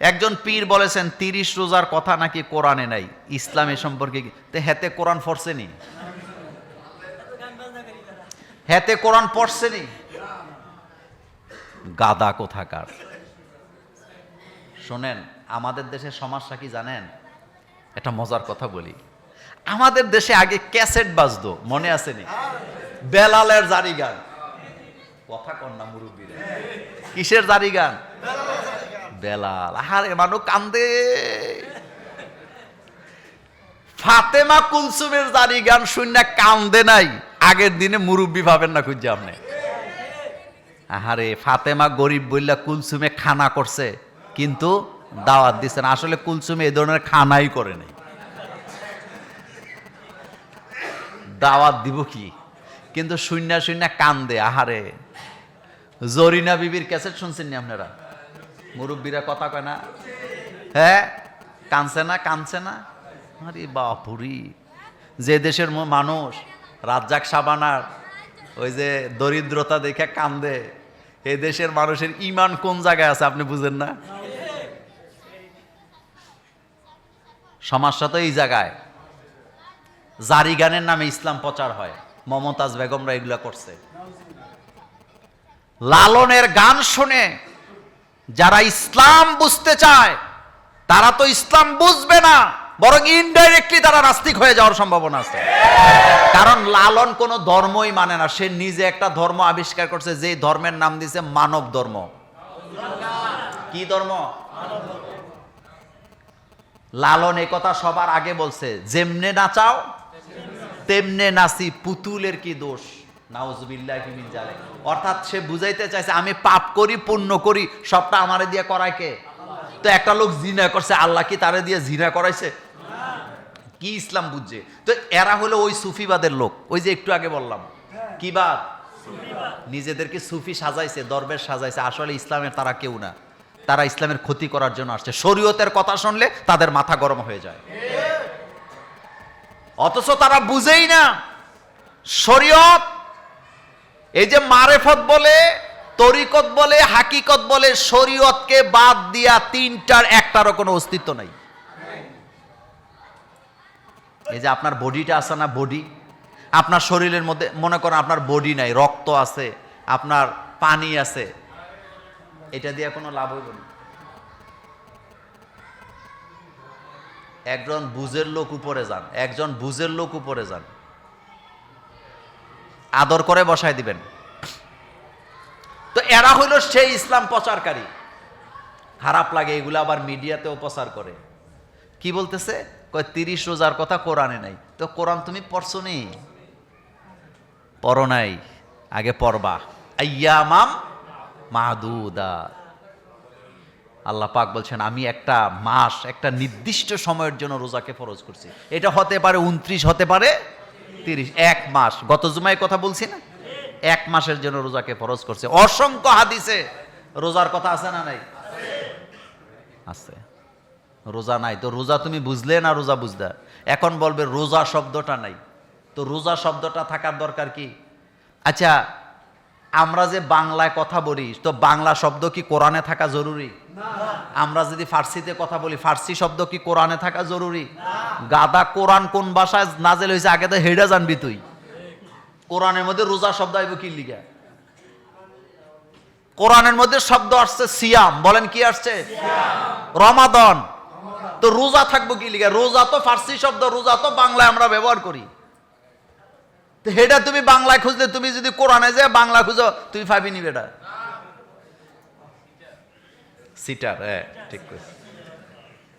একজন পীর বলেছেন, তিরিশ রোজার কথা নাকি কোরআনে নাই? ইসলাম সম্পর্কে হেতে কোরআন পড়ছেনি হেতে কোরআন পড়ছেনি গাদা কোথাকার। শোনেন, আমাদের দেশের সমস্যা কি জানেন? একটা মজার কথা বলি। আমাদের দেশে আগে ক্যাসেট বাজতো, মনে আছে নি? বেলালের জারি গান কথা কন্যা মুরব্বীরা। কিসের জারি গান বেলাল আহারে মানুষ কান্দে। ফাতেমা কুলসুমের জারি গান শুনে কান্দে নাই, আগের দিনে মুরব্বী ভাবেন না খুঁজছে আপনি। আহারে, ফাতেমা গরিব বললা কুলসুমে খানা করছে, কিন্তু দাওয়াত দিচ্ছেন আসলে কুলসুমে এই ধরনের খানাই করে নাই। দাওয়াত দিব কি? কিন্তু শূন্য শূন্য কান্দে, আহারে। জরিনা বিবির ক্যাসেট শুনছেন নি আপনারা? মুরব্বীরা কথা কয় না? হ্যাঁ কানছে না কানছে না? আরে বাপুরি, যে দেশের মানুষ রাজ্জাক সাবানার ওই যে দরিদ্রতা দেখে কান্দে এই দেশের মানুষের ইমান কোন জায়গায় আছে আপনি বুঝেন না? সমস্যা তো এই জায়গায়। জারি গানের নামে ইসলাম প্রচার হয়, মমতাজ বেগমরা এগুলা করছে। লালনের গান শুনে যারা ইসলাম বুঝতে চায়, তারা তো ইসলাম বুঝবে না, বরং ইনডাইরেক্টলি তারা নাস্তিক হয়ে যাওয়ার সম্ভাবনা আছে। কারণ লালন কোনো ধর্মই মানে না, সে নিজে একটা ধর্ম আবিষ্কার করছে, যে ধর্মের নাম দিছে মানব ধর্ম। কি ধর্ম? লালন এই কথা সবার আগে বলছে, যেমনে নাচাও, তেমনে নাচি, পুতুলের কি দোষ? অর্থাৎ সে বুঝাইতে চাইছে, আমি পাপ করি, পুণ্য করি, সবটা আমারে দিয়ে করায় কে? তো একটা লোক জিনা করছে, আল্লাহ কি তারে দিয়ে জিনা করাইছে? কি ইসলাম বুঝছে? তো এরা হলো ওই সুফিবাদের লোক। ওই যে একটু আগে বললাম। কি বাদ? নিজেদেরকে সুফি সাজাইছে, দরবেশ সাজাইছে। আসলে ইসলামের তারা কেউ না। তারা ইসলামের ক্ষতি করার জন্য আসছে। শরীয়তের কথা শুনলে তাদের মাথা গরম হয়ে যায়। অথচ তারা বুঝেই না। শরীয়ত এই যে মারেফত বলে, তরিকত বলে, হাকিকত বলে, শরীয়তকে বাদ দিয়া তিনটার একটারও কোনো অস্তিত্ব নাই। এই যে আপনার বডিটা আছে না বডি? আপনার শরীরের মধ্যে, মনে করেন আপনার বডি নাই, রক্ত আছে, আপনার পানি আছে, এটা দিয়ে কোনো লাভ হইব না। একজন বুঝের লোক উপরে যান, একজন বুঝের লোক উপরে যান। আদর করে বসায় দিবেন। তো এরা হইল সেই ইসলাম প্রচারকারী। খারাপ লাগে, এগুলো আবার মিডিয়াতেও প্রচার করে। কি বলতেছে? কয়, তিরিশ রোজার কথা কোরআনে নাই। তো কোরআন তুমি পড়ছো নি? পড়ো নাই, আগে পড়বা। আয়ামাম মাহদুদা আল্লাহ পাক বলছেন, আমি একটা মাস, একটা নির্দিষ্ট সময়ের জন্য রোজাকে ফরজ করছি। এটা হতে পারে উনত্রিশ হতে পারে তিরিশ, এক মাস। গত জুমায় কথা বলছি না? এক মাসের জন্য রোজাকে ফরজ করছে। অসংখ্য হাদিসে রোজার কথা আছে না নাই? আছে। রোজা নাই। তো রোজা তুমি বুঝলে না রোজা বুঝলে? এখন বলবে রোজা শব্দটা নাই। তো রোজা শব্দটা থাকার দরকার কি? আচ্ছা আমরা যে বাংলায় কথা বলি, তো বাংলা শব্দ কি কোরআনে থাকা জরুরি? আমরা যদি ফার্সিতে কথা বলি, ফার্সি শব্দ কি কোরআনে থাকা জরুরি? গাদা কোরআন কোন ভাষায় নাজেল হয়েছে, আগে তো হেডা জানবি তুই। কোরআনের মধ্যে রোজা শব্দ আইব কি লিগা? কোরআনের মধ্যে শব্দ আসছে সিয়াম। বলেন কি আসছে? রমাদন। তো রোজা থাকব কি লিগা? রোজা তো ফার্সি শব্দ, রোজা তো বাংলায় আমরা ব্যবহার করি। তো সেটা তুমি বাংলায় খুঁজলে তুমি যদি কোরআনে যে বাংলা খুঁজো তুমি পাবি নি বেটা? সিটার হ্যাঁ ঠিক কইছ।